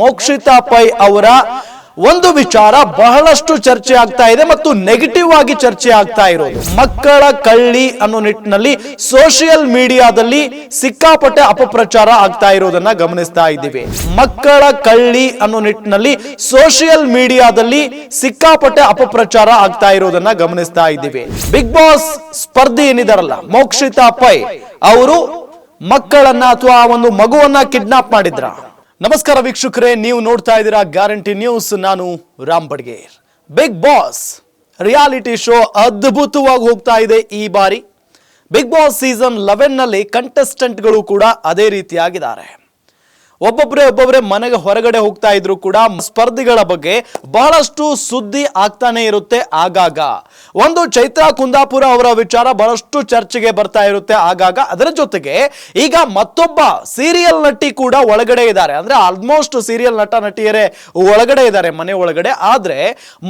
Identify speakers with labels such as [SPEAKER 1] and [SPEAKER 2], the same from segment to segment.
[SPEAKER 1] ಮೋಕ್ಷಿತಾ ಪೈ ಅವರ ಒಂದು ವಿಚಾರ ಬಹಳಷ್ಟು ಚರ್ಚೆ ಆಗ್ತಾ ಇದೆ ಮತ್ತು ನೆಗೆಟಿವ್ ಆಗಿ ಚರ್ಚೆ ಆಗ್ತಾ ಇರೋದು. ಮಕ್ಕಳ ಕಳ್ಳಿ ಅನ್ನೋ ನಿಟ್ಟಿನಲ್ಲಿ ಸೋಷಿಯಲ್ ಮೀಡಿಯಾದಲ್ಲಿ ಸಿಕ್ಕಾಪಟ್ಟೆ ಅಪಪ್ರಚಾರ ಆಗ್ತಾ ಇರೋದನ್ನ ಗಮನಿಸ್ತಾ ಇದ್ದೀವಿ. ಮಕ್ಕಳ ಕಳ್ಳಿ ಅನ್ನೋ ನಿಟ್ಟಿನಲ್ಲಿ ಸೋಷಿಯಲ್ ಮೀಡಿಯಾದಲ್ಲಿ ಸಿಕ್ಕಾಪಟ್ಟೆ ಅಪಪ್ರಚಾರ ಆಗ್ತಾ ಇರೋದನ್ನ ಗಮನಿಸ್ತಾ ಇದ್ದೀವಿ. ಬಿಗ್ ಬಾಸ್ ಸ್ಪರ್ಧಿ ಏನಿದಾರಲ್ಲ ಮೋಕ್ಷಿತಾ ಪೈ ಅವರು ಮಕ್ಕಳನ್ನ ಅಥವಾ ಒಂದು ಮಗುವನ್ನ ಕಿಡ್ನಾಪ್ ಮಾಡಿದ್ರ? ನಮಸ್ಕಾರ ವೀಕ್ಷಕರೇ, ನೀವು ನೋಡ್ತಾ ಇದ್ದೀರಾ ಗ್ಯಾರಂಟಿ ನ್ಯೂಸ್. ನಾನು Ram Badiger. Big boss reality show ಅದ್ಭುತವಾಗಿ ಹೋಗ್ತಾ ಇದೆ ಈ ಬಾರಿ. ಬಿಗ್ ಬಾಸ್ ಸೀಸನ್ ಲೆವೆನ್ನಲ್ಲಿ ಕಂಟೆಸ್ಟೆಂಟ್ಗಳು ಕೂಡ ಅದೇ ರೀತಿಯಾಗಿದ್ದಾರೆ. ಒಬ್ಬೊಬ್ಬರೇ ಒಬ್ಬೊಬ್ಬರೇ ಮನೆಗೆ ಹೊರಗಡೆ ಹೋಗ್ತಾ ಇದ್ರು ಕೂಡ ಸ್ಪರ್ಧಿಗಳ ಬಗ್ಗೆ ಬಹಳಷ್ಟು ಸುದ್ದಿ ಆಗ್ತಾನೆ ಇರುತ್ತೆ ಆಗಾಗ. ಒಂದು ಚೈತ್ರ ಕುಂದಾಪುರ ಅವರ ವಿಚಾರ ಬಹಳಷ್ಟು ಚರ್ಚೆಗೆ ಬರ್ತಾ ಇರುತ್ತೆ ಆಗಾಗ. ಅದರ ಜೊತೆಗೆ ಈಗ ಮತ್ತೊಬ್ಬ ಸೀರಿಯಲ್ ನಟಿ ಕೂಡ ಒಳಗಡೆ ಇದ್ದಾರೆ. ಅಂದ್ರೆ ಆಲ್ಮೋಸ್ಟ್ ಸೀರಿಯಲ್ ನಟ ನಟಿಯರೇ ಒಳಗಡೆ ಇದ್ದಾರೆ, ಮನೆ ಒಳಗಡೆ. ಆದ್ರೆ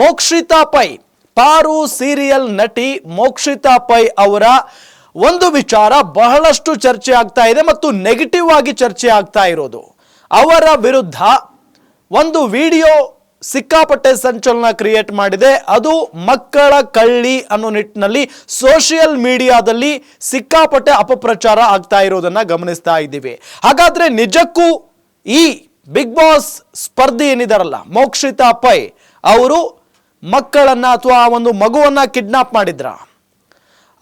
[SPEAKER 1] ಮೋಕ್ಷಿತಾ ಪೈ, ಪಾರು ಸೀರಿಯಲ್ ನಟಿ ಮೋಕ್ಷಿತಾ ಪೈ ಅವರ ಒಂದು ವಿಚಾರ ಬಹಳಷ್ಟು ಚರ್ಚೆ ಆಗ್ತಾ ಇದೆ ಮತ್ತು ನೆಗೆಟಿವ್ ಆಗಿ ಚರ್ಚೆ ಆಗ್ತಾ ಇರೋದು. ಅವರ ವಿರುದ್ಧ ಒಂದು ವಿಡಿಯೋ ಸಿಕ್ಕಾಪಟ್ಟೆ ಸಂಚಲನ ಕ್ರಿಯೇಟ್ ಮಾಡಿದೆ. ಅದು ಮಕ್ಕಳ ಕಳ್ಳಿ ಅನ್ನೋ ನಿಟ್ಟಿನಲ್ಲಿ ಸೋಷಿಯಲ್ ಮೀಡಿಯಾದಲ್ಲಿ ಸಿಕ್ಕಾಪಟ್ಟೆ ಅಪಪ್ರಚಾರ ಆಗ್ತಾ ಇರೋದನ್ನು ಗಮನಿಸ್ತಾ ಇದ್ದೀವಿ. ಹಾಗಾದರೆ ನಿಜಕ್ಕೂ ಈ ಬಿಗ್ ಬಾಸ್ ಸ್ಪರ್ಧಿ ಏನಿದಾರಲ್ಲ, ಮೋಕ್ಷಿತಾ ಪೈ ಅವರು ಮಕ್ಕಳನ್ನು ಅಥವಾ ಒಂದು ಮಗುವನ್ನು ಕಿಡ್ನಾಪ್ ಮಾಡಿದ್ರ?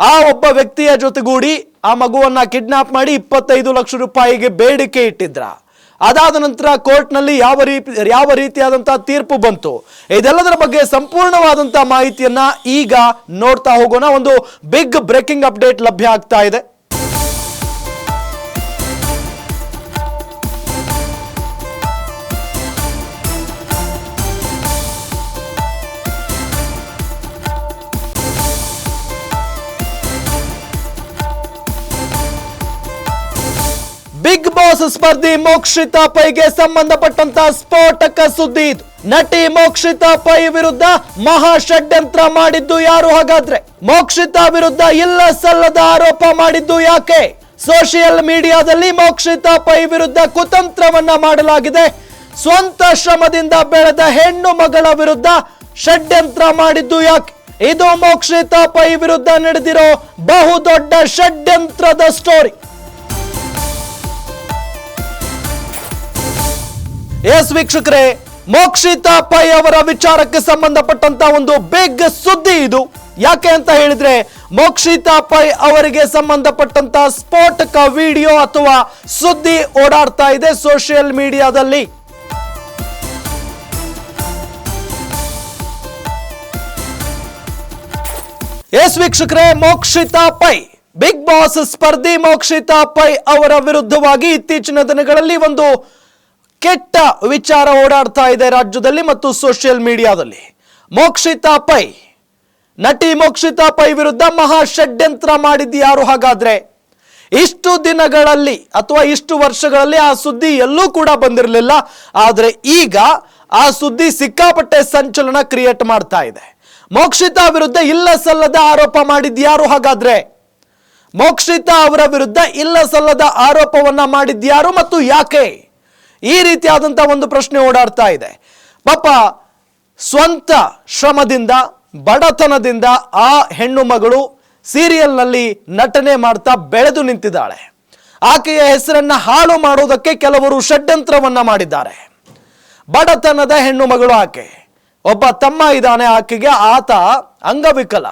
[SPEAKER 1] ಆ ಒಬ್ಬ ವ್ಯಕ್ತಿಯ ಜೊತೆಗೂಡಿ ಆ ಮಗುವನ್ನು ಕಿಡ್ನಾಪ್ ಮಾಡಿ ಇಪ್ಪತ್ತೈದು ಲಕ್ಷ ರೂಪಾಯಿಗೆ ಬೇಡಿಕೆ ಇಟ್ಟಿದ್ರ? ಅದಾದ ನಂತರ ಕೋರ್ಟ್ನಲ್ಲಿ ಯಾವ ರೀತಿ, ಯಾವ ರೀತಿಯಾದಂತಹ ತೀರ್ಪು ಬಂತು? ಇದೆಲ್ಲದರ ಬಗ್ಗೆ ಸಂಪೂರ್ಣವಾದಂತಹ ಮಾಹಿತಿಯನ್ನ ಈಗ ನೋಡ್ತಾ ಹೋಗೋಣ. ಒಂದು ಬಿಗ್ ಬ್ರೇಕಿಂಗ್ ಅಪ್ಡೇಟ್ ಲಭ್ಯ ಆಗ್ತಾ ಇದೆ. ಸ್ಪರ್ಧಿ ಮೋಕ್ಷಿತಾ ಪೈಗೆ ಸಂಬಂಧಪಟ್ಟಂತ ಸ್ಫೋಟಕ ಸುದ್ದಿ. ಇದು ನಟಿ ಮೋಕ್ಷಿತಾ ಪೈ ವಿರುದ್ಧ ಮಹಾ ಷಡ್ಯಂತ್ರ ಮಾಡಿದ್ದು ಯಾರು ಹಾಗಾದ್ರೆ? ಮೋಕ್ಷಿತಾ ವಿರುದ್ಧ ಇಲ್ಲ ಸಲ್ಲದ ಆರೋಪ ಮಾಡಿದ್ದು ಯಾಕೆ? ಸೋಷಿಯಲ್ ಮೀಡಿಯಾದಲ್ಲಿ ಮೋಕ್ಷಿತಾ ಪೈ ವಿರುದ್ಧ ಕುತಂತ್ರವನ್ನ ಮಾಡಲಾಗಿದೆ. ಸ್ವಂತ ಶ್ರಮದಿಂದ ಬೆಳೆದ ಹೆಣ್ಣು ಮಗಳ ವಿರುದ್ಧ ಷಡ್ಯಂತ್ರ ಮಾಡಿದ್ದು ಯಾಕೆ? ಇದು ಮೋಕ್ಷಿತಾ ಪೈ ವಿರುದ್ಧ ನಡೆದಿರೋ ಬಹುದೊಡ್ಡ ಷಡ್ಯಂತ್ರದ ಸ್ಟೋರಿ ಎಸ್ ವೀಕ್ಷಕರೇ, ಮೋಕ್ಷಿತಾ ಪೈ ಅವರ ವಿಚಾರಕ್ಕೆ ಸಂಬಂಧಪಟ್ಟಂತ ಒಂದು ಬಿಗ್ ಸುದ್ದಿ ಇದು. ಯಾಕೆ ಅಂತ ಹೇಳಿದ್ರೆ, ಮೋಕ್ಷಿತಾ ಪೈ ಅವರಿಗೆ ಸಂಬಂಧಪಟ್ಟಂತ ಸ್ಫೋಟಕ ವಿಡಿಯೋ ಅಥವಾ ಸುದ್ದಿ ಓಡಾಡ್ತಾ ಇದೆ ಸೋಷಿಯಲ್ ಮೀಡಿಯಾದಲ್ಲಿ ಎಸ್ ವೀಕ್ಷಕರೇ, ಮೋಕ್ಷಿತಾ ಪೈ ಬಿಗ್ ಬಾಸ್ ಸ್ಪರ್ಧಿ ಮೋಕ್ಷಿತಾ ಪೈ ಅವರ ವಿರುದ್ಧವಾಗಿ ಇತ್ತೀಚಿನ ದಿನಗಳಲ್ಲಿ ಒಂದು ಕೆಟ್ಟ ವಿಚಾರ ಓಡಾಡ್ತಾ ಇದೆ ರಾಜ್ಯದಲ್ಲಿ ಮತ್ತು ಸೋಷಿಯಲ್ ಮೀಡಿಯಾದಲ್ಲಿ. ಮೋಕ್ಷಿತಾ ಪೈ. ನಟಿ ಮೋಕ್ಷಿತಾ ಪೈ ವಿರುದ್ಧ ಮಹಾ ಷಡ್ಯಂತ್ರ ಮಾಡಿದ್ದು ಯಾರು ಹಾಗಾದ್ರೆ? ಇಷ್ಟು ದಿನಗಳಲ್ಲಿ ಅಥವಾ ಇಷ್ಟು ವರ್ಷಗಳಲ್ಲಿ ಆ ಸುದ್ದಿ ಎಲ್ಲೂ ಕೂಡ ಬಂದಿರಲಿಲ್ಲ. ಆದರೆ ಈಗ ಆ ಸುದ್ದಿ ಸಿಕ್ಕಾಪಟ್ಟೆ ಸಂಚಲನ ಕ್ರಿಯೇಟ್ ಮಾಡ್ತಾ ಇದೆ. ಮೋಕ್ಷಿತಾ ವಿರುದ್ಧ ಇಲ್ಲ ಸಲ್ಲದ ಆರೋಪ ಮಾಡಿದ್ದು ಯಾರು ಹಾಗಾದ್ರೆ? ಮೋಕ್ಷಿತಾ ಅವರ ವಿರುದ್ಧ ಇಲ್ಲ ಸಲ್ಲದ ಆರೋಪವನ್ನ ಮಾಡಿದ್ಯಾರು ಮತ್ತು ಯಾಕೆ? ಈ ರೀತಿಯಾದಂಥ ಒಂದು ಪ್ರಶ್ನೆ ಓಡಾಡ್ತಾ ಇದೆ. ಪಾಪ, ಸ್ವಂತ ಶ್ರಮದಿಂದ, ಬಡತನದಿಂದ ಆ ಹೆಣ್ಣು ಮಗಳು ಸೀರಿಯಲ್ನಲ್ಲಿ ನಟನೆ ಮಾಡ್ತಾ ಬೆಳೆದು ನಿಂತಿದ್ದಾಳೆ. ಆಕೆಯ ಹೆಸರನ್ನ ಹಾಳು ಮಾಡೋದಕ್ಕೆ ಕೆಲವರು ಷಡ್ಯಂತ್ರವನ್ನ ಮಾಡಿದ್ದಾರೆ. ಬಡತನದ ಹೆಣ್ಣು ಮಗಳು ಆಕೆ. ಒಬ್ಬ ತಮ್ಮ ಇದ್ದಾನೆ ಆಕೆಗೆ, ಆತ ಅಂಗವಿಕಲ.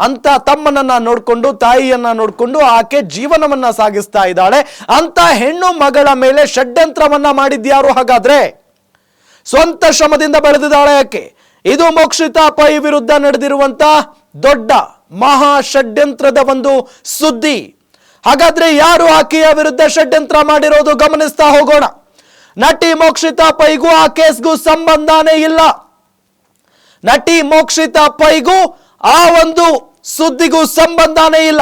[SPEAKER 1] ಅಂತ ತಮ್ಮನನ್ನ ನೋಡಿಕೊಂಡು, ತಾಯಿಯನ್ನ ನೋಡಿಕೊಂಡು ಆಕೆ ಜೀವನವನ್ನ ಸಾಗಿಸ್ತಾ ಇದ್ದಾಳೆ. ಅಂತ ಹೆಣ್ಣು ಮಗಳ ಮೇಲೆ ಷಡ್ಯಂತ್ರವನ್ನ ಮಾಡಿದ್ಯಾರು ಹಾಗಾದ್ರೆ? ಸ್ವಂತ ಶ್ರಮದಿಂದ ಬೆಳೆದಿದ್ದಾಳೆ ಆಕೆ. ಇದು ಮೋಕ್ಷಿತಾ ಪೈ ವಿರುದ್ಧ ನಡೆದಿರುವಂತ ದೊಡ್ಡ ಮಹಾ ಷಡ್ಯಂತ್ರದ ಒಂದು ಸುದ್ದಿ. ಹಾಗಾದ್ರೆ ಯಾರು ಆಕೆಯ ವಿರುದ್ಧ ಷಡ್ಯಂತ್ರ ಮಾಡಿರೋದು ಗಮನಿಸ್ತಾ ಹೋಗೋಣ. ನಟಿ ಮೋಕ್ಷಿತಾ ಪೈಗೂ ಆ ಕೇಸ್ಗೂ ಸಂಬಂಧನೇ ಇಲ್ಲ. ನಟಿ ಮೋಕ್ಷಿತಾ ಪೈಗೂ ಆ ಒಂದು ಸುದ್ದಿಗೂ ಸಂಬಂಧನೇ ಇಲ್ಲ.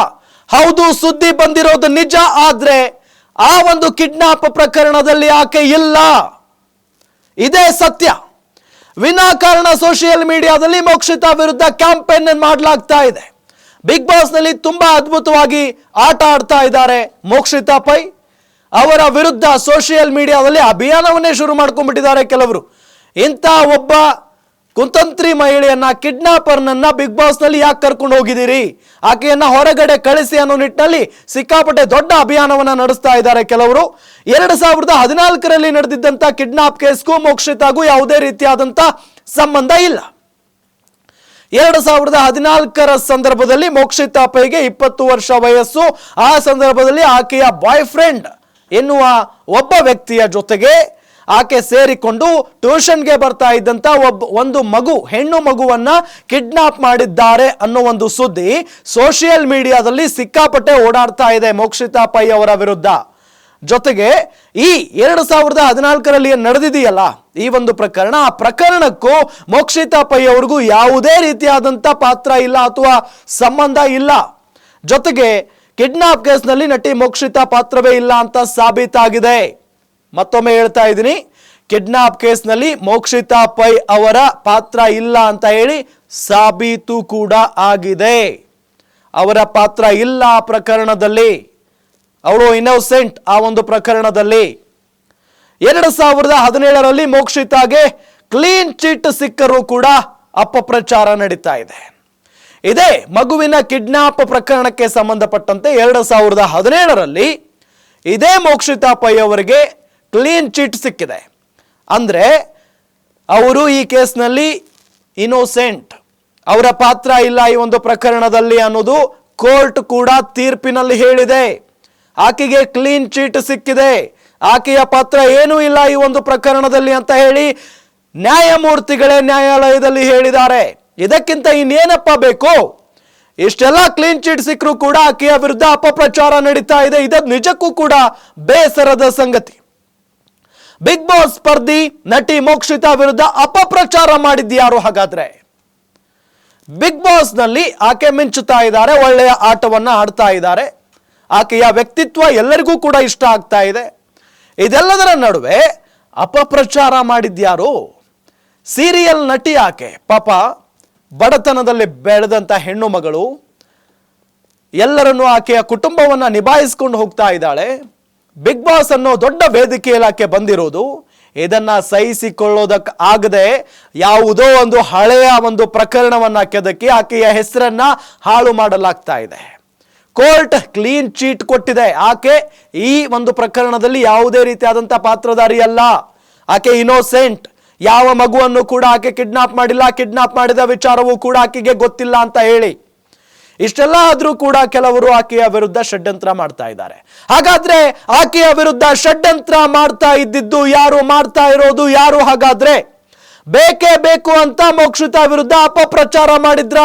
[SPEAKER 1] ಹೌದು, ಸುದ್ದಿ ಬಂದಿರೋದು ನಿಜ, ಆದ್ರೆ ಆ ಒಂದು ಕಿಡ್ನಾಪ್ ಪ್ರಕರಣದಲ್ಲಿ ಆಕೆ ಇಲ್ಲ. ಇದೇ ಸತ್ಯ. ವಿನಾಕಾರಣ ಸೋಷಿಯಲ್ ಮೀಡಿಯಾದಲ್ಲಿ ಮೋಕ್ಷಿತಾ ವಿರುದ್ಧ ಕ್ಯಾಂಪೇನ್ ಮಾಡಲಾಗ್ತಾ ಇದೆ. ಬಿಗ್ ಬಾಸ್ನಲ್ಲಿ ತುಂಬಾ ಅದ್ಭುತವಾಗಿ ಆಟ ಆಡ್ತಾ ಇದ್ದಾರೆ ಮೋಕ್ಷಿತಾ ಪೈ. ಅವರ ವಿರುದ್ಧ ಸೋಷಿಯಲ್ ಮೀಡಿಯಾದಲ್ಲಿ ಅಭಿಯಾನವನ್ನೇ ಶುರು ಮಾಡ್ಕೊಂಡ್ಬಿಟ್ಟಿದ್ದಾರೆ ಕೆಲವರು. ಇಂಥ ಒಬ್ಬ ಕುತಂತ್ರಿ ಮಹಿಳೆಯನ್ನ ಕಿಡ್ನಾಪರ್ನನ್ನ ಬಿಗ್ ಬಾಸ್ನಲ್ಲಿ ಯಾಕೆ ಕರ್ಕೊಂಡು ಹೋಗಿದ್ದೀರಿ? ಆಕೆಯನ್ನ ಹೊರಗಡೆ ಕಳಿಸಿ ಅನ್ನೋ ನಿಟ್ಟಿನಲ್ಲಿ ಸಿಕ್ಕಾಪಟ್ಟೆ ದೊಡ್ಡ ಅಭಿಯಾನವನ್ನ ನಡೆಸ್ತಾ ಇದ್ದಾರೆ ಕೆಲವರು. ಎರಡು ಸಾವಿರದ ಹದಿನಾಲ್ಕರಲ್ಲಿ ನಡೆದಿದ್ದಂತ ಕಿಡ್ನಾಪ್ ಕೇಸ್ಗೂ ಮೋಕ್ಷಿತಾಗೂ ಯಾವುದೇ ರೀತಿಯಾದಂತ ಸಂಬಂಧ ಇಲ್ಲ. ಎರಡು ಸಾವಿರದ ಹದಿನಾಲ್ಕರ ಸಂದರ್ಭದಲ್ಲಿ ಮೋಕ್ಷಿತಾ ಪೈಗೆ ಇಪ್ಪತ್ತು ವರ್ಷ ವಯಸ್ಸು. ಆ ಸಂದರ್ಭದಲ್ಲಿ ಆಕೆಯ ಬಾಯ್ ಫ್ರೆಂಡ್ ಎನ್ನುವ ಒಬ್ಬ ವ್ಯಕ್ತಿಯ ಜೊತೆಗೆ ಆಕೆ ಸೇರಿಕೊಂಡು ಟ್ಯೂಷನ್ಗೆ ಬರ್ತಾ ಇದ್ದಂತ ಒಬ್ಬ ಒಂದು ಮಗು, ಹೆಣ್ಣು ಮಗುವನ್ನ ಕಿಡ್ನಾಪ್ ಮಾಡಿದ್ದಾರೆ ಅನ್ನೋ ಒಂದು ಸುದ್ದಿ ಸೋಷಿಯಲ್ ಮೀಡಿಯಾದಲ್ಲಿ ಸಿಕ್ಕಾಪಟ್ಟೆ ಓಡಾಡ್ತಾ ಇದೆ ಮೋಕ್ಷಿತಾ ಪೈ ಅವರ ವಿರುದ್ಧ. ಜೊತೆಗೆ ಈ ಎರಡು ಸಾವಿರದ ಹದಿನಾಲ್ಕರಲ್ಲಿ ನಡೆದಿದೆಯಲ್ಲ, ಈ ಒಂದು ಪ್ರಕರಣ, ಆ ಪ್ರಕರಣಕ್ಕೂ ಮೋಕ್ಷಿತಾ ಪೈ ಅವ್ರಿಗೂ ಯಾವುದೇ ರೀತಿಯಾದಂಥ ಪಾತ್ರ ಇಲ್ಲ ಅಥವಾ ಸಂಬಂಧ ಇಲ್ಲ. ಜೊತೆಗೆ ಕಿಡ್ನಾಪ್ ಕೇಸ್ನಲ್ಲಿ ನಟಿ ಮೋಕ್ಷಿತಾ ಪಾತ್ರವೇ ಇಲ್ಲ ಅಂತ ಸಾಬೀತಾಗಿದೆ. ಮತ್ತೊಮ್ಮೆ ಹೇಳ್ತಾ ಇದ್ದೀನಿ. ಕಿಡ್ನಾಪ್ ಕೇಸ್ನಲ್ಲಿ ಮೋಕ್ಷಿತಾ ಪೈ ಅವರ ಪಾತ್ರ ಇಲ್ಲ ಅಂತ ಹೇಳಿ ಸಾಬೀತು ಕೂಡ ಆಗಿದೆ. ಅವರ ಪಾತ್ರ ಇಲ್ಲ ಆ ಪ್ರಕರಣದಲ್ಲಿ. ಅವಳು ಇನ್ನೋಸೆಂಟ್ ಆ ಒಂದು ಪ್ರಕರಣದಲ್ಲಿ. ಎರಡು ಸಾವಿರದ ಹದಿನೇಳರಲ್ಲಿ ಮೋಕ್ಷಿತಾಗೆ ಕ್ಲೀನ್ ಚಿಟ್ ಸಿಕ್ಕರೂ ಕೂಡ ಅಪಪ್ರಚಾರ ನಡೀತಾ ಇದೆ. ಇದೇ ಮಗುವಿನ ಕಿಡ್ನಾಪ್ ಪ್ರಕರಣಕ್ಕೆ ಸಂಬಂಧಪಟ್ಟಂತೆ ಎರಡು ಸಾವಿರದ ಹದಿನೇಳರಲ್ಲಿ ಇದೇ ಮೋಕ್ಷಿತಾ ಪೈ ಅವರಿಗೆ ಕ್ಲೀನ್ ಚಿಟ್ ಸಿಕ್ಕಿದೆ. ಅಂದರೆ ಅವರು ಈ ಕೇಸ್ನಲ್ಲಿ ಇನೋಸೆಂಟ್ ಅವರ ಪಾತ್ರ ಇಲ್ಲ ಈ ಒಂದು ಪ್ರಕರಣದಲ್ಲಿ ಅನ್ನೋದು ಕೋರ್ಟ್ ಕೂಡ ತೀರ್ಪಿನಲ್ಲಿ ಹೇಳಿದೆ. ಆಕೆಗೆ ಕ್ಲೀನ್ ಚೀಟ್ ಸಿಕ್ಕಿದೆ. ಆಕೆಯ ಪಾತ್ರ ಏನೂ ಇಲ್ಲ ಈ ಒಂದು ಪ್ರಕರಣದಲ್ಲಿ ಅಂತ ಹೇಳಿ ನ್ಯಾಯಮೂರ್ತಿಗಳೇ ನ್ಯಾಯಾಲಯದಲ್ಲಿ ಹೇಳಿದ್ದಾರೆ. ಇದಕ್ಕಿಂತ ಇನ್ನೇನಪ್ಪ ಬೇಕು? ಇಷ್ಟೆಲ್ಲ ಕ್ಲೀನ್ ಚೀಟ್ ಸಿಕ್ಕರೂ ಕೂಡ ಆಕೆಯ ವಿರುದ್ಧ ಅಪಪ್ರಚಾರ ನಡೀತಾ ಇದೆ. ಇದು ನಿಜಕ್ಕೂ ಕೂಡ ಬೇಸರದ ಸಂಗತಿ. ಬಿಗ್ ಬಾಸ್ ಸ್ಪರ್ಧಿ ನಟಿ ಮೋಕ್ಷಿತಾ ವಿರುದ್ಧ ಅಪಪ್ರಚಾರ ಮಾಡಿದ್ಯಾರು ಹಾಗಾದ್ರೆ? ಬಿಗ್ ಬಾಸ್ನಲ್ಲಿ ಆಕೆ ಮಿಂಚುತ್ತಾ ಇದ್ದಾರೆ, ಒಳ್ಳೆಯ ಆಟವನ್ನು ಆಡ್ತಾ ಇದ್ದಾರೆ. ಆಕೆಯ ವ್ಯಕ್ತಿತ್ವ ಎಲ್ಲರಿಗೂ ಕೂಡ ಇಷ್ಟ ಆಗ್ತಾ ಇದೆ. ಇದೆಲ್ಲದರ ನಡುವೆ ಅಪಪ್ರಚಾರ ಮಾಡಿದ್ಯಾರು? ಸೀರಿಯಲ್ ನಟಿ ಆಕೆ, ಪಾಪ ಬಡತನದಲ್ಲಿ ಬೆಳೆದಂತ ಹೆಣ್ಣು ಮಗಳು. ಎಲ್ಲರನ್ನು ಆಕೆಯ ಕುಟುಂಬವನ್ನ ನಿಭಾಯಿಸ್ಕೊಂಡು ಹೋಗ್ತಾ ಇದ್ದಾಳೆ. ಬಿಗ್ ಬಾಸ್ ಅನ್ನೋ ದೊಡ್ಡ ವೇದಿಕೆ ಇಲಾಖೆ ಬಂದಿರೋದು. ಇದನ್ನ ಸಹಿಸಿಕೊಳ್ಳೋದಕ್ಕೆ ಆಗದೆ ಯಾವುದೋ ಒಂದು ಹಳೆಯ ಒಂದು ಪ್ರಕರಣವನ್ನ ಕೆದಕಿ ಆಕೆಯ ಹೆಸರನ್ನ ಹಾಳು ಮಾಡಲಾಗ್ತಾ ಇದೆ. ಕೋರ್ಟ್ ಕ್ಲೀನ್ ಚೀಟ್ ಕೊಟ್ಟಿದೆ. ಆಕೆ ಈ ಒಂದು ಪ್ರಕರಣದಲ್ಲಿ ಯಾವುದೇ ರೀತಿಯಾದಂಥ ಪಾತ್ರಧಾರಿ ಅಲ್ಲ ಆಕೆ ಇನೋಸೆಂಟ್ ಯಾವ ಮಗುವನ್ನು ಕೂಡ ಆಕೆ ಕಿಡ್ನಾಪ್ ಮಾಡಿಲ್ಲ. ಕಿಡ್ನಾಪ್ ಮಾಡಿದ ವಿಚಾರವೂ ಕೂಡ ಆಕೆಗೆ ಗೊತ್ತಿಲ್ಲ ಅಂತ ಹೇಳಿ. ಇಷ್ಟೆಲ್ಲ ಆದರೂ ಕೂಡ ಕೆಲವರು ಆಕೆಯ ವಿರುದ್ಧ ಷಡ್ಯಂತ್ರ ಮಾಡ್ತಾ ಇದ್ದಾರೆ. ಹಾಗಾದ್ರೆ ಆಕೆಯ ವಿರುದ್ಧ ಷಡ್ಯಂತ್ರ ಮಾಡ್ತಾ ಇದ್ದಿದ್ದು ಯಾರು ಮಾಡ್ತಾ ಇರೋದು, ಯಾರು ಹಾಗಾದ್ರೆ? ಬೇಕೇ ಬೇಕು ಅಂತ ಮೋಕ್ಷಿತಾ ವಿರುದ್ಧ ಅಪಪ್ರಚಾರ ಮಾಡಿದ್ರ?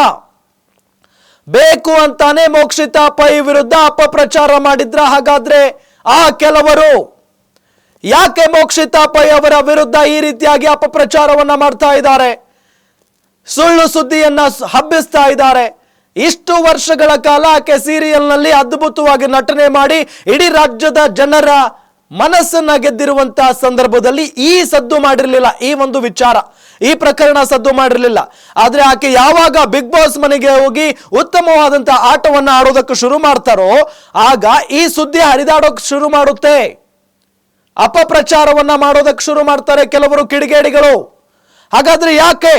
[SPEAKER 1] ಬೇಕು ಅಂತಾನೆ ಮೋಕ್ಷಿತಾ ಪೈ ವಿರುದ್ಧ ಅಪಪ್ರಚಾರ ಮಾಡಿದ್ರ? ಹಾಗಾದ್ರೆ ಆ ಕೆಲವರು ಯಾಕೆ ಮೋಕ್ಷಿತ ಪೈ ಅವರ ವಿರುದ್ಧ ಈ ರೀತಿಯಾಗಿ ಅಪಪ್ರಚಾರವನ್ನ ಮಾಡ್ತಾ ಇದ್ದಾರೆ? ಸುಳ್ಳು ಸುದ್ದಿಯನ್ನ ಹಬ್ಬಿಸ್ತಾ ಇದ್ದಾರೆ. ಇಷ್ಟು ವರ್ಷಗಳ ಕಾಲ ಆಕೆ ಸೀರಿಯಲ್ನಲ್ಲಿ ಅದ್ಭುತವಾಗಿ ನಟನೆ ಮಾಡಿ ಇಡೀ ರಾಜ್ಯದ ಜನರ ಮನಸ್ಸನ್ನ ಗೆದ್ದಿರುವಂತಹ ಸಂದರ್ಭದಲ್ಲಿ ಈ ಸದ್ದು ಮಾಡಿರಲಿಲ್ಲ, ಈ ಒಂದು ವಿಚಾರ, ಈ ಪ್ರಕರಣ ಸದ್ದು ಮಾಡಿರಲಿಲ್ಲ. ಆದ್ರೆ ಆಕೆ ಯಾವಾಗ ಬಿಗ್ ಬಾಸ್ ಮನೆಗೆ ಹೋಗಿ ಉತ್ತಮವಾದಂತಹ ಆಟವನ್ನು ಆಡೋದಕ್ಕೆ ಶುರು ಮಾಡ್ತಾರೋ, ಆಗ ಈ ಸುದ್ದಿ ಹರಿದಾಡೋಕ್ ಶುರು ಮಾಡುತ್ತೆ. ಅಪಪ್ರಚಾರವನ್ನ ಮಾಡೋದಕ್ಕೆ ಶುರು ಮಾಡ್ತಾರೆ ಕೆಲವರು ಕಿಡಿಗೇಡಿಗಳು. ಹಾಗಾದ್ರೆ ಯಾಕೆ?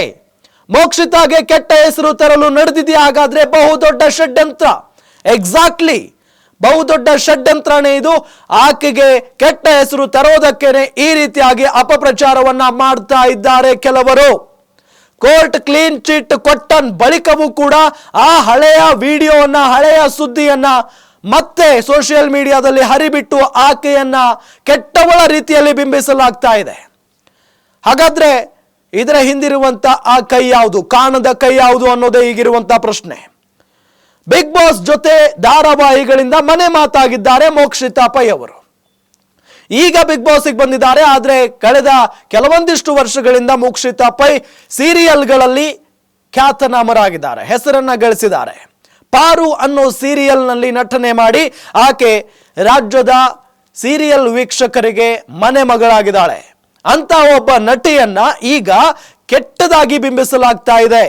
[SPEAKER 1] ಮೋಕ್ಷಿತಾಗೆ ಕೆಟ್ಟ ಹೆಸರು ತರಲು ನಡೆದಿದೆಯಾ? ಹಾಗಾದ್ರೆ ಬಹುದೊಡ್ಡ ಷಡ್ಯಂತ್ರ. ಎಕ್ಸಾಕ್ಟ್ಲಿ ಬಹುದೊಡ್ಡ ಷಡ್ಯಂತ್ರನೇ ಇದು. ಆಕೆಗೆ ಕೆಟ್ಟ ಹೆಸರು ತರೋದಕ್ಕೇನೆ ಈ ರೀತಿಯಾಗಿ ಅಪಪ್ರಚಾರವನ್ನ ಮಾಡ್ತಾ ಇದ್ದಾರೆ ಕೆಲವರು. ಕೋರ್ಟ್ ಕ್ಲೀನ್ ಚಿಟ್ ಕೊಟ್ಟನ್ ಬಳಿಕವೂ ಕೂಡ ಆ ಹಳೆಯ ವಿಡಿಯೋವನ್ನ, ಹಳೆಯ ಸುದ್ದಿಯನ್ನ ಮತ್ತೆ ಸೋಷಿಯಲ್ ಮೀಡಿಯಾದಲ್ಲಿ ಹರಿಬಿಟ್ಟು ಆಕೆಯನ್ನ ಕೆಟ್ಟವಳ ರೀತಿಯಲ್ಲಿ ಬಿಂಬಿಸಲಾಗ್ತಾ ಇದೆ. ಹಾಗಾದ್ರೆ ಇದರ ಹಿಂದಿರುವಂಥ ಆ ಕೈ ಯಾವುದು? ಕಾಣದ ಕೈ ಯಾವುದು ಅನ್ನೋದೇ ಈಗಿರುವಂತ ಪ್ರಶ್ನೆ. ಬಿಗ್ ಬಾಸ್ ಜೊತೆ ಧಾರಾವಾಹಿಗಳಿಂದ ಮನೆ ಮಾತಾಗಿದ್ದಾರೆ ಮೋಕ್ಷಿತಾ ಪೈ ಅವರು ಈಗ ಬಿಗ್ ಬಾಸ್ಗೆ ಬಂದಿದ್ದಾರೆ, ಆದರೆ ಕಳೆದ ಕೆಲವೊಂದಿಷ್ಟು ವರ್ಷಗಳಿಂದ ಮೋಕ್ಷಿತಾ ಪೈ ಸೀರಿಯಲ್ಗಳಲ್ಲಿ ಖ್ಯಾತನಾಮರಾಗಿದ್ದಾರೆ, ಹೆಸರನ್ನ ಗಳಿಸಿದ್ದಾರೆ. ಪಾರು ಅನ್ನೋ ಸೀರಿಯಲ್ನಲ್ಲಿ ನಟನೆ ಮಾಡಿ ಆಕೆ ರಾಜ್ಯದ ಸೀರಿಯಲ್ ವೀಕ್ಷಕರಿಗೆ ಮನೆ ಮಗಳಾಗಿದ್ದಾಳೆ. ಅಂತ ಒಬ್ಬ ನಟಿಯನ್ನ ಈಗ ಕೆಟ್ಟದಾಗಿ ಬಿಂಬಿಸಲಾಗ್ತಾ ಇದೆ.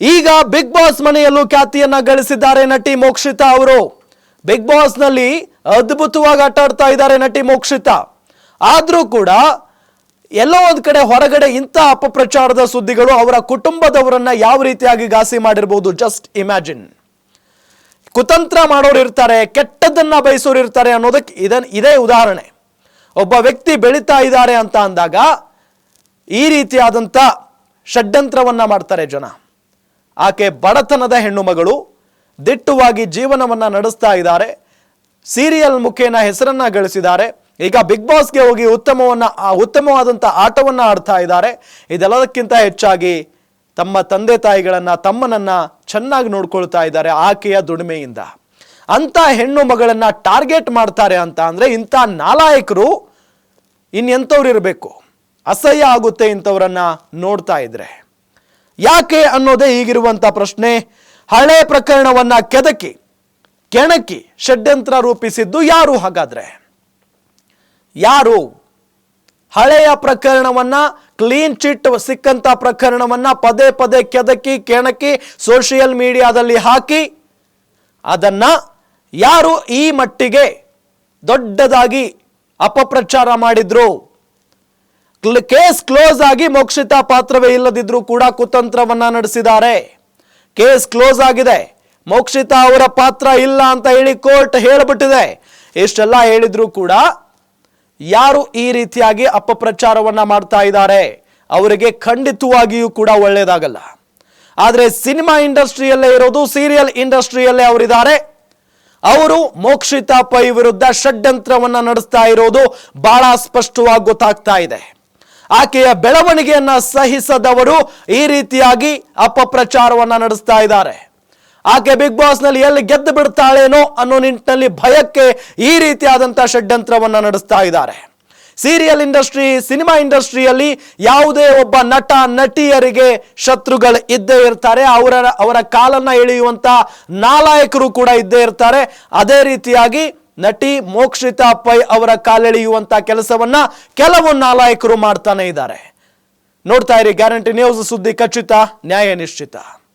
[SPEAKER 1] ಈಗ ಬಿಗ್ ಬಾಸ್ ಮನೆಯಲ್ಲೂ ಖ್ಯಾತಿಯನ್ನ ಗಳಿಸಿದ್ದಾರೆ ನಟಿ ಮೋಕ್ಷಿತಾ ಅವರು. ಬಿಗ್ ಬಾಸ್ನಲ್ಲಿ ಅದ್ಭುತವಾಗಿ ಆಟ ಆಡ್ತಾ ಇದ್ದಾರೆ ನಟಿ ಮೋಕ್ಷಿತಾ. ಆದ್ರೂ ಕೂಡ ಎಲ್ಲೋ ಒಂದ್ ಕಡೆ ಹೊರಗಡೆ ಇಂಥ ಅಪಪ್ರಚಾರದ ಸುದ್ದಿಗಳು ಅವರ ಕುಟುಂಬದವರನ್ನ ಯಾವ ರೀತಿಯಾಗಿ ಘಾಸಿ ಮಾಡಿರ್ಬೋದು? ಜಸ್ಟ್ ಇಮ್ಯಾಜಿನ್ ಕುತಂತ್ರ ಮಾಡೋರು ಇರ್ತಾರೆ ಕೆಟ್ಟದನ್ನ ಬಯಸೋರು ಇರ್ತಾರೆ ಅನ್ನೋದಕ್ಕೆ ಇದನ್ ಇದೇ ಉದಾಹರಣೆ. ಒಬ್ಬ ವ್ಯಕ್ತಿ ಬೆಳೀತಾ ಇದ್ದಾರೆ ಅಂತ ಅಂದಾಗ ಈ ರೀತಿಯಾದಂಥ ಷಡ್ಯಂತ್ರವನ್ನು ಮಾಡ್ತಾರೆ ಜನ. ಆಕೆ ಬಡತನದ ಹೆಣ್ಣು ಮಗಳು, ದಿಟ್ಟವಾಗಿ ಜೀವನವನ್ನು ನಡೆಸ್ತಾ ಇದ್ದಾರೆ. ಸೀರಿಯಲ್ ಮುಖೇನ ಹೆಸರನ್ನ ಗಳಿಸಿದ್ದಾರೆ. ಈಗ ಬಿಗ್ ಬಾಸ್ಗೆ ಹೋಗಿ ಉತ್ತಮವನ್ನ ಉತ್ತಮವಾದಂಥ ಆಟವನ್ನು ಆಡ್ತಾ ಇದ್ದಾರೆ. ಇದೆಲ್ಲದಕ್ಕಿಂತ ಹೆಚ್ಚಾಗಿ ತಮ್ಮ ತಂದೆ ತಾಯಿಗಳನ್ನು, ತಮ್ಮನನ್ನು ಚೆನ್ನಾಗಿ ನೋಡ್ಕೊಳ್ತಾ ಇದ್ದಾರೆ ಆಕೆಯ ದುಡಿಮೆಯಿಂದ. ಅಂತ ಹೆಣ್ಣು ಮಗಳನ್ನು ಟಾರ್ಗೆಟ್ ಮಾಡ್ತಾರೆ ಅಂತ ಅಂದರೆ ಇಂಥ ನಾಲಾಯಕರು ಇನ್ನೆಂಥವ್ರು ಇರಬೇಕು. ಅಸಹ್ಯ ಆಗುತ್ತೆ ಇಂಥವರನ್ನು ನೋಡ್ತಾ ಇದ್ರೆ. ಯಾಕೆ ಅನ್ನೋದೇ ಈಗಿರುವಂತ ಪ್ರಶ್ನೆ. ಹಳೆ ಪ್ರಕರಣವನ್ನ ಕೆದಕಿ, ಕೆಣಕಿ, ಷಡ್ಯಂತ್ರ ರೂಪಿಸಿದ್ದು ಯಾರು ಹಾಗಾದ್ರೆ? ಯಾರು? ಹಳೆಯ ಪ್ರಕರಣವನ್ನ, ಕ್ಲೀನ್ ಚಿಟ್ ಸಿಕ್ಕಂತ ಪ್ರಕರಣವನ್ನ ಪದೇ ಪದೇ ಕೆದಕಿ, ಕೆಣಕಿ, ಸೋಷಿಯಲ್ ಮೀಡಿಯಾದಲ್ಲಿ ಹಾಕಿ, ಅದನ್ನ ಯಾರು ಈ ಮಟ್ಟಿಗೆ ದೊಡ್ಡದಾಗಿ ಅಪಪ್ರಚಾರ ಮಾಡಿದ್ರು? ಕೇಸ್ ಕ್ಲೋಸ್ ಆಗಿ ಮೋಕ್ಷಿತಾ ಪಾತ್ರವೇ ಇಲ್ಲದಿದ್ರೂ ಕೂಡ ಕುತಂತ್ರವನ್ನ ನಡೆಸಿದ್ದಾರೆ. ಕೇಸ್ ಕ್ಲೋಸ್ ಆಗಿದೆ. ಮೋಕ್ಷಿತಾ ಅವರ ಪಾತ್ರ ಇಲ್ಲ ಅಂತ ಹೇಳಿ ಕೋರ್ಟ್ ಹೇಳಿಬಿಟ್ಟಿದೆ. ಇಷ್ಟೆಲ್ಲ ಹೇಳಿದ್ರು ಕೂಡ ಯಾರು ಈ ರೀತಿಯಾಗಿ ಅಪಪ್ರಚಾರವನ್ನ ಮಾಡ್ತಾ ಇದ್ದಾರೆ? ಅವರಿಗೆ ಖಂಡಿತವಾಗಿಯೂ ಕೂಡ ಒಳ್ಳೆಯದಾಗಲ್ಲ ಆದರೆ ಸಿನಿಮಾ ಇಂಡಸ್ಟ್ರಿಯಲ್ಲೇ ಇರೋದು, ಸೀರಿಯಲ್ ಇಂಡಸ್ಟ್ರಿಯಲ್ಲೇ ಅವರಿದ್ದಾರೆ. ಅವರು ಮೋಕ್ಷಿತ ಪೈ ವಿರುದ್ಧ ಷಡ್ಯಂತ್ರವನ್ನ ನಡೆಸ್ತಾ ಇರೋದು ಬಹಳ ಸ್ಪಷ್ಟವಾಗಿ ಗೊತ್ತಾಗ್ತಾ ಇದೆ. ಆಕೆಯ ಬೆಳವಣಿಗೆಯನ್ನ ಸಹಿಸದವರು ಈ ರೀತಿಯಾಗಿ ಅಪಪ್ರಚಾರವನ್ನ ನಡೆಸ್ತಾ ಇದ್ದಾರೆ. ಆಕೆ ಬಿಗ್ ಬಾಸ್ನಲ್ಲಿ ಎಲ್ಲಿ ಗೆದ್ದು ಬಿಡ್ತಾಳೇನೋ ಅನ್ನೋ ನಿಟ್ಟಿನಲ್ಲಿ ಭಯಕ್ಕೆ ಈ ರೀತಿಯಾದಂಥ ಷಡ್ಯಂತ್ರವನ್ನ ನಡೆಸ್ತಾ ಇದ್ದಾರೆ. ಸೀರಿಯಲ್ ಇಂಡಸ್ಟ್ರಿ, ಸಿನಿಮಾ ಇಂಡಸ್ಟ್ರಿಯಲ್ಲಿ ಯಾವುದೇ ಒಬ್ಬ ನಟ, ನಟಿಯರಿಗೆ ಶತ್ರುಗಳು ಇದ್ದೇ ಇರ್ತಾರೆ. ಅವರ ಅವರ ಕಾಲನ್ನ ಎಳೆಯುವಂತ ನಾಲಾಯಕರು ಕೂಡ ಇದ್ದೇ ಇರ್ತಾರೆ. ಅದೇ ರೀತಿಯಾಗಿ ನಟಿ ಮೋಕ್ಷಿತಾ ಪೈ ಅವರ ಕಾಲೆಳೆಯುವಂತ ಕೆಲಸವನ್ನ ಕೆಲವು ನಾಲಾಯಕರು ಮಾಡ್ತಾನೆ ಇದ್ದಾರೆ. ನೋಡ್ತಾ ಇರಿ, ಗ್ಯಾರಂಟಿ ನ್ಯೂಸ್ ಸುದ್ದಿ ಖಚಿತ, ನ್ಯಾಯ ನಿಶ್ಚಿತ.